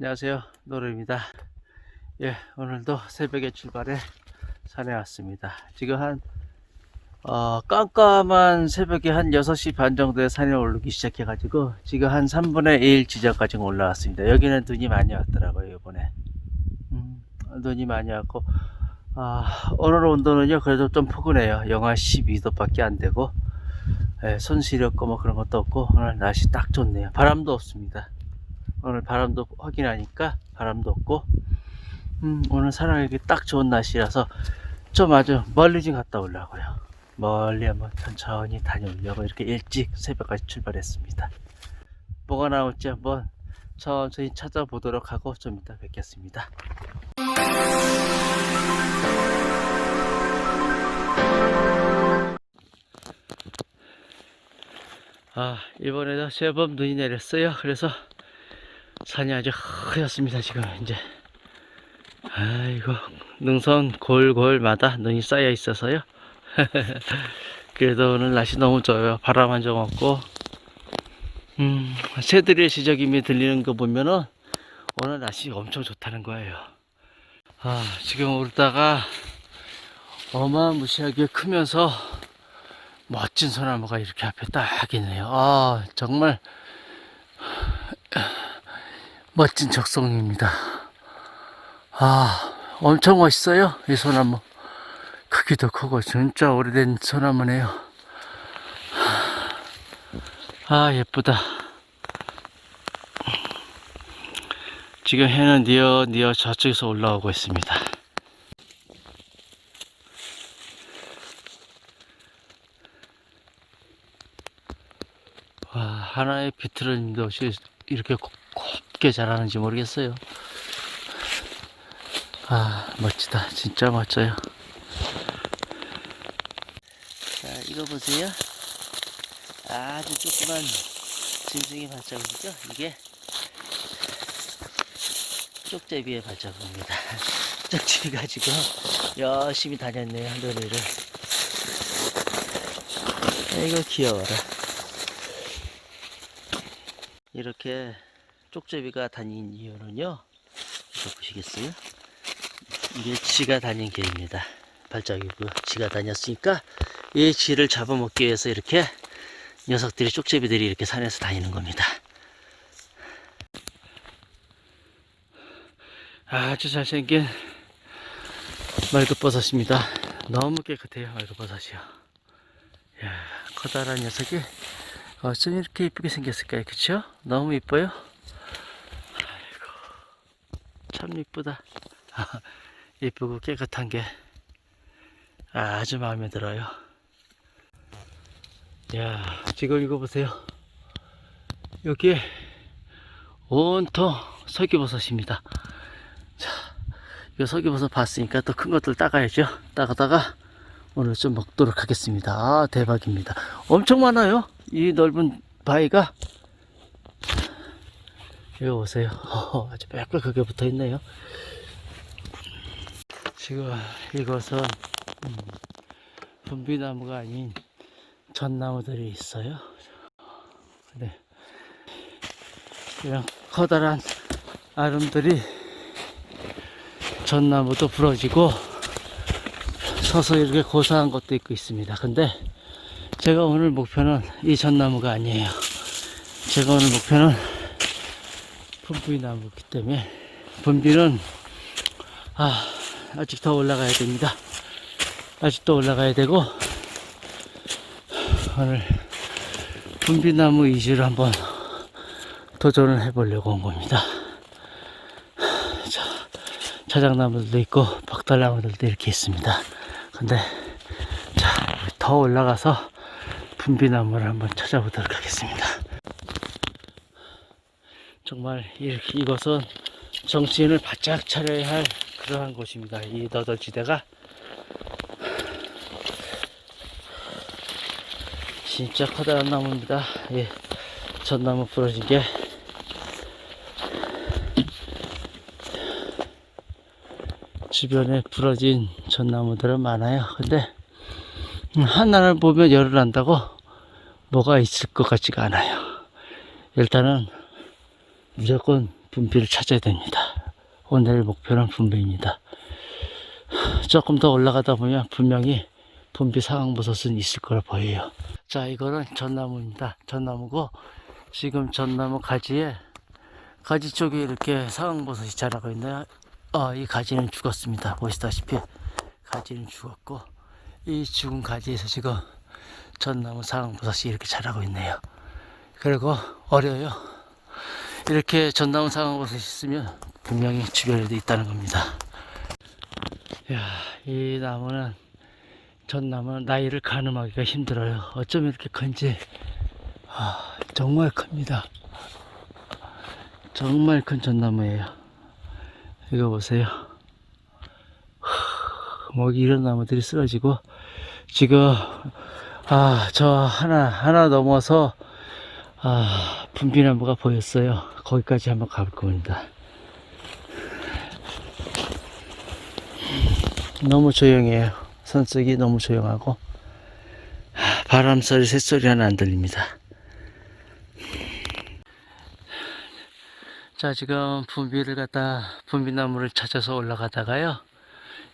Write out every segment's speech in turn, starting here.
안녕하세요. 노루입니다. 예, 오늘도 새벽에 출발해 산에 왔습니다. 지금 한, 어, 깜깜한 새벽에 한 6시 반 정도에 산에 오르기 시작해 가지고 지금 한 3분의 1 지점까지 올라왔습니다. 여기는 눈이 많이 왔더라고요, 이번에. 음, 눈이 많이 왔고, 아, 오늘 온도는요, 그래도 좀 포근해요. 영하 12도 밖에 안 되고, 예, 손 시렵고 뭐 그런 것도 없고, 오늘 날씨 딱 좋네요. 바람도 없습니다. 오늘 바람도 확인하니까 바람도 없고 음, 오늘 사랑에게 딱 좋은 날씨라서 좀 아주 멀리 좀 갔다 오려고요. 멀리 한번 천천히 다녀오려고 이렇게 일찍 새벽까지 출발했습니다. 뭐가 나올지 한번 천천히 찾아보도록 하고 좀 이따 뵙겠습니다. 아 이번에도 제법 눈이 내렸어요. 그래서 산이 아주 허였습니다 지금 이제. 아이고 능선 골골마다 눈이 쌓여 있어서요. 그래도 오늘 날씨 너무 좋아요. 바람 한 점 없고. 음 새들의 시적임이 들리는 거 보면은 오늘 날씨 엄청 좋다는 거예요. 아 지금 오르다가 어마무시하게 크면서 멋진 소나무가 이렇게 앞에 딱 있네요. 아 정말 멋진 적송입니다. 아, 엄청 멋있어요. 이 소나무. 크기도 크고 진짜 오래된 소나무네요. 아, 예쁘다. 지금 해는 니어 니어 저쪽에서 올라오고 있습니다. 와, 하나의 비틀어진 것이 이렇게 곱- 곱 게 자라는지 모르겠어요. 아, 멋지다. 진짜 멋져요. 자, 이거 보세요. 아주 조그만 짐승의 발자국이죠? 이게 쪽제비의 발자국입니다. 쪽제비 가지고 열심히 다녔네요, 노래를. 이거 귀여워라. 이렇게 쪽제비가 다닌 이유는요. 이거 보시겠어요? 이게 쥐가 다닌 길입니다. 발자국이고 쥐가 다녔으니까 이 쥐를 잡아먹기 위해서 이렇게 녀석들이 쪽제비들이 이렇게 산에서 다니는 겁니다. 아주 잘생긴 말급버섯입니다. 너무 깨끗해요, 말급버섯이요. 이야, 커다란 녀석이 어쩜 이렇게 이쁘게 생겼을까요? 그쵸? 너무 이뻐요? 참 이쁘다. 이쁘고 깨끗한 게 아주 마음에 들어요. 야, 지금 이거 보세요. 여기에 온통 설기버섯입니다. 자, 이거 설기버섯 봤으니까 또 큰 것들 따가야죠. 따가다가 오늘 좀 먹도록 하겠습니다. 아, 대박입니다. 엄청 많아요. 이 넓은 바위가. 이거 보세요. 허허, 아주 매끈하게 붙어 있네요. 지금 이것은 음, 분비나무가 아닌 전나무들이 있어요. 네. 이런 커다란 아름들이 전나무도 부러지고 서서 이렇게 고사한 것도 있고 있습니다. 근데 제가 오늘 목표는 이 전나무가 아니에요. 제가 오늘 목표는 분비 나무기 때문에 분비는 아, 아직 더 올라가야 됩니다. 아직 더 올라가야 되고 오늘 분비나무 위주로 한번 도전을 해보려고 온 겁니다. 자, 차장나무들도 있고 박달나무들도 이렇게 있습니다. 근데 자, 더 올라가서 분비나무를 한번 찾아보도록 하겠습니다. 정말 이것은 정치인을 바짝 차려야 할 그러한 곳입니다. 이 너덜지대가 진짜 커다란 나무입니다. 예, 전나무 부러진 게 주변에 부러진 전나무들은 많아요. 근데 음, 하나를 보면 열을 난다고 뭐가 있을 것 같지가 않아요. 일단은 무조건 분비를 찾아야 됩니다. 오늘 목표는 분비입니다. 조금 더 올라가다 보면 분명히 분비 상황버섯은 있을 거라 보여요. 자, 이거는 전나무입니다. 전나무고 지금 전나무 가지에 가지 쪽에 이렇게 상황버섯이 자라고 있네요. 어, 이 가지는 죽었습니다. 보시다시피 가지는 죽었고 이 죽은 가지에서 지금 전나무 상황버섯이 이렇게 자라고 있네요. 그리고 어려요. 이렇게 전나무 상황버섯이 있으면 분명히 주변에도 있다는 겁니다. 야, 이 나무는 전나무는 나이를 가늠하기가 힘들어요. 어쩜 이렇게 큰지 아, 정말 큽니다. 정말 큰 전나무예요. 이거 보세요. 뭐 이런 나무들이 쓰러지고 지금 아 저 하나 하나 넘어서 아 분비나무가 보였어요. 거기까지 한번 가볼 겁니다. 너무 조용해요. 산속이 너무 조용하고 하, 바람 소리, 새소리 하나 안 들립니다. 자, 지금 분비를 갖다 분비나무를 찾아서 올라가다가요.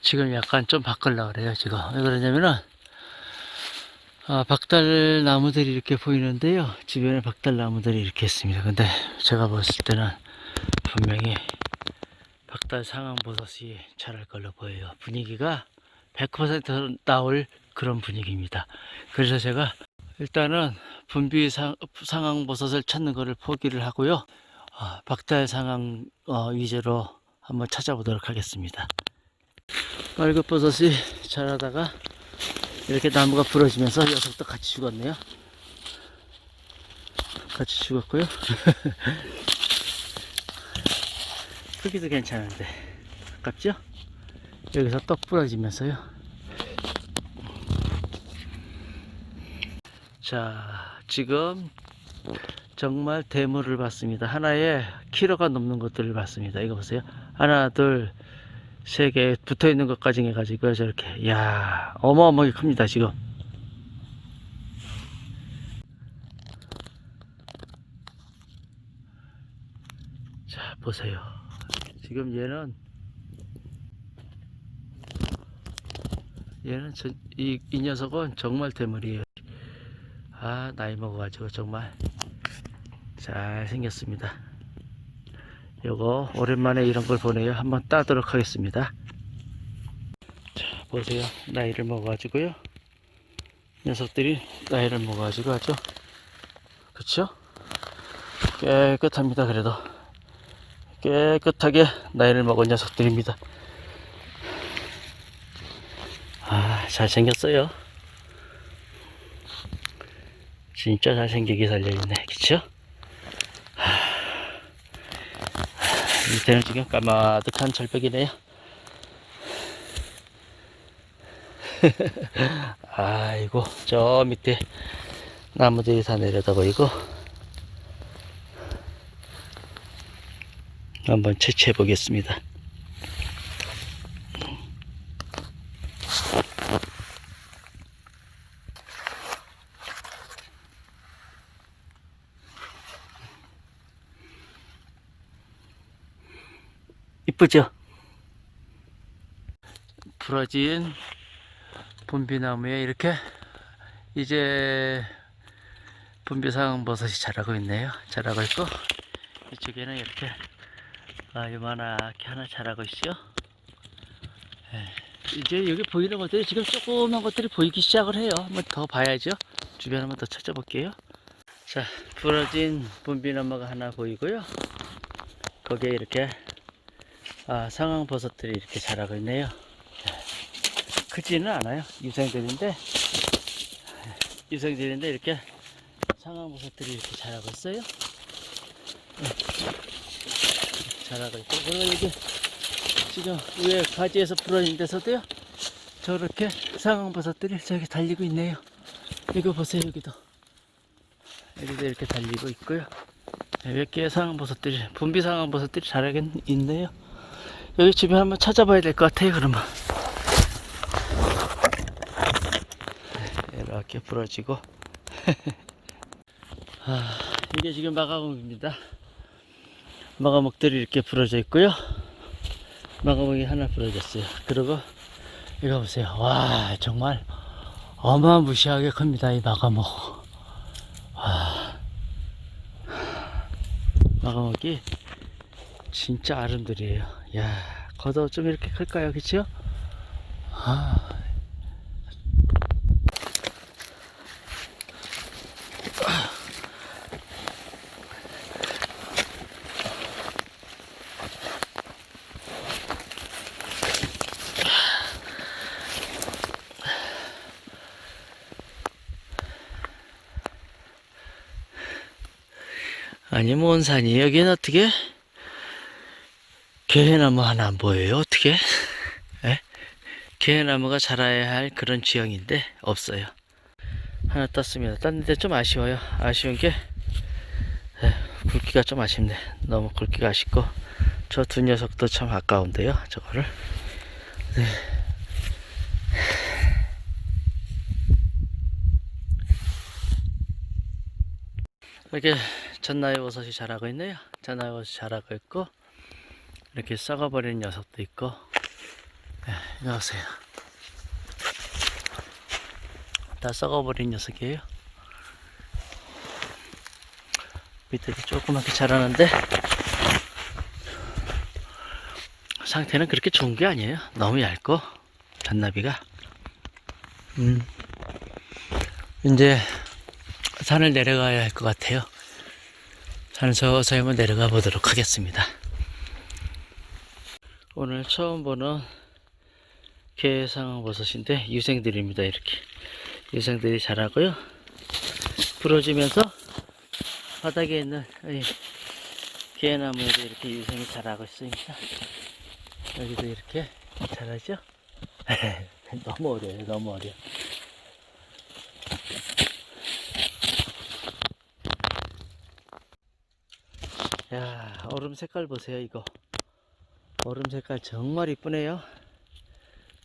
지금 약간 좀 바꾸려고 그래요, 지금. 왜 그러냐면은 아, 박달 나무들이 이렇게 보이는데요. 주변에 박달 나무들이 이렇게 있습니다. 근데 제가 봤을 때는 분명히 박달 상황버섯이 자랄 걸로 보여요. 분위기가 100% 나올 그런 분위기입니다. 그래서 제가 일단은 분비 상, 상황버섯을 찾는 것을 포기를 하고요. 아, 박달 상황 어, 위주로 한번 찾아보도록 하겠습니다. 빨급버섯이 자라다가 이렇게 나무가 부러지면서 녀석도 같이 죽었네요. 같이 죽었고요. 크기도 괜찮은데 아깝죠? 여기서 떡 부러지면서요. 자, 지금 정말 대물을 봤습니다. 하나에 키로가 넘는 것들을 봤습니다. 이거 보세요. 하나, 둘, 세 개 붙어 있는 것까지 해가지고 저렇게, 야 어마어마하게 큽니다, 지금. 자, 보세요. 지금 얘는 얘는 저, 이, 이 녀석은 정말 대물이에요. 아 나이 먹어가지고 정말 잘 생겼습니다. 요거 오랜만에 이런 걸 보내요. 한번 따도록 하겠습니다. 자 보세요. 나이를 먹어 가지고요. 녀석들이 나이를 먹어 가지고 아주 그쵸? 깨끗합니다. 그래도 깨끗하게 나이를 먹은 녀석들입니다. 아, 잘생겼어요. 진짜 잘생기게 살려있네. 그쵸? 밑에는 지금 까마득한 절벽이네요. 아이고, 저 밑에 나무들이 다 내려다 보이고, 한번 채취해 보겠습니다. 이쁘죠? 부러진 분비나무에 이렇게 이제 분비상 버섯이 자라고 있네요. 자라고 있고 이쪽에는 이렇게 아, 요만하게 하나 자라고 있죠. 예, 이제 여기 보이는 것들이 지금 조그만 것들이 보이기 시작을 해요. 한번 더 봐야죠. 주변 한번 더 찾아볼게요. 자, 부러진 분비나무가 하나 보이고요. 거기에 이렇게 아, 상황버섯들이 이렇게 자라고 있네요. 크지는 않아요. 유생들인데, 유생들인데 이렇게 상황버섯들이 이렇게 자라고 있어요. 네. 자라고 있고, 그리고 여기 지금 위에 가지에서 부러진 데서도요, 저렇게 상황버섯들이 저기 달리고 있네요. 이거 보세요, 여기도. 여기도 이렇게 달리고 있고요. 네, 몇 개의 상황버섯들이, 분비 상황버섯들이 자라긴 있네요. 여기 주변 한번 찾아봐야 될 것 같아요, 그러면. 이렇게 부러지고. 아, 이게 지금 마가공입니다. 마가목들이 이렇게 부러져 있고요. 마가목이 하나 부러졌어요. 그리고 이거 보세요. 와 정말 어마무시하게 큽니다. 이 마가목. 와. 마가목이 진짜 아름드리에요. 야 걷어 좀 이렇게 클까요? 그쵸? 아. 아니 뭔 산이 여기는 어떻게 개나무 하나 안 보여요? 어떻게? 에? 개나무가 자라야 할 그런 지형인데 없어요. 하나 떴습니다. 떴는데 좀 아쉬워요. 아쉬운 게 에, 굵기가 좀 아쉽네. 너무 굵기가 아쉽고 저 두 녀석도 참 아까운데요 저거를. 네. 이렇게 전나이 버섯이 자라고 있네요. 전나이 버섯이 자라고 있고 이렇게 썩어버린 녀석도 있고 네, 이거 보세요. 다 썩어버린 녀석이에요. 밑에도 조그맣게 자라는데 상태는 그렇게 좋은 게 아니에요. 너무 얇고 잔나비가 음 이제 산을 내려가야 할 것 같아요. 산을 서서히 한번 내려가 보도록 하겠습니다. 오늘 처음 보는 개상버섯인데 유생들입니다. 이렇게 유생들이 자라고요. 부러지면서 바닥에 있는 이 개나무에도 이렇게 유생이 자라고 있습니다. 여기도 이렇게 자라죠? 너무 어려요. 너무 어려. 워 야, 얼음 색깔 보세요, 이거. 얼음 색깔 정말 이쁘네요.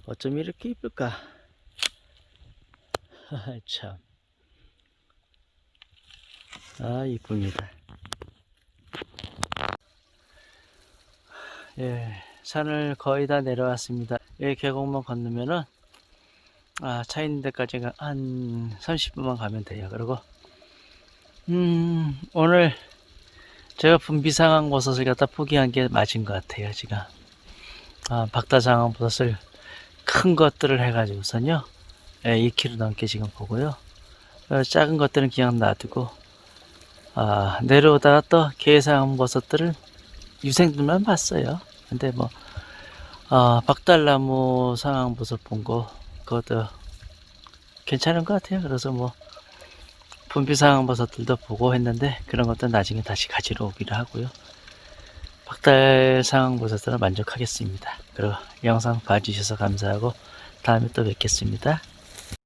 어쩜 이렇게 이쁠까? 참. 아, 이쁩니다. 예, 산을 거의 다 내려왔습니다. 이 계곡만 건너면은, 아, 차 있는 데까지 한 30분만 가면 돼요. 그리고, 음, 오늘 제가 분비상황 버섯을 갖다 포기한 게 맞은 것 같아요, 지금. 아, 박다상황 버섯을 큰 것들을 해가지고선요, 예, 2kg 넘게 지금 보고요. 어, 작은 것들은 그냥 놔두고, 아, 내려오다가 또 개상황 버섯들을 유생들만 봤어요. 근데 뭐, 아, 박달나무 상황 버섯 본 거, 그것도 괜찮은 것 같아요. 그래서 뭐, 분비 상황 버섯들도 보고 했는데 그런 것도 나중에 다시 가지러 오기로 하고요. 박달 상황 버섯들은 만족하겠습니다. 그리고 영상 봐주셔서 감사하고 다음에 또 뵙겠습니다.